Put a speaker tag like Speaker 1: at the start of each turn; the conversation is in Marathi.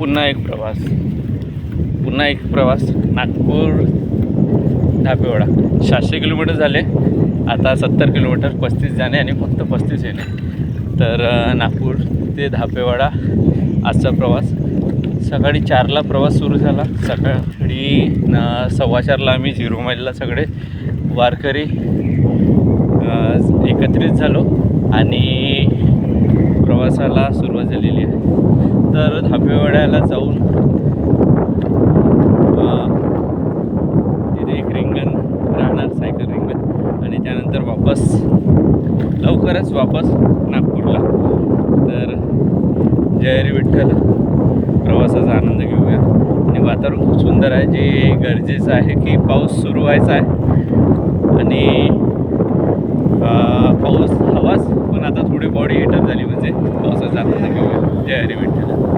Speaker 1: पुन्हा एक प्रवास. पुन्हा एक प्रवास. नागपूर धापेवाडा सातशे किलोमीटर झाले. आता सत्तर किलोमीटर पस्तीस जाणे आणि फक्त पस्तीस येणे. तर नागपूर ते धापेवाडा आजचा प्रवास. सकाळी चारला प्रवास सुरू झाला. सकाळी न सव्वा चारला आम्ही झिरो माईलला सगळे वारकरी एकत्रित झालो आणि प्रवासाला सुरुवात झालेली आहे. तर धापेवाड्याला जाऊन तिथे एक रिंगण राहणार सायकल रिंगण. आणि त्यानंतर वापस लवकरच वापस नागपूरला. तर जयरी विठ्ठल. प्रवासाचा आनंद घेऊया. आणि वातावरण खूप सुंदर आहे जे गरजेचं आहे की पाऊस सुरू व्हायचा आहे. आणि पाऊस हवाच पण आता थोडी बॉडी हिटअप झाली म्हणजे पावसाचा आनंद घेऊ जय हरी विठ्ठल.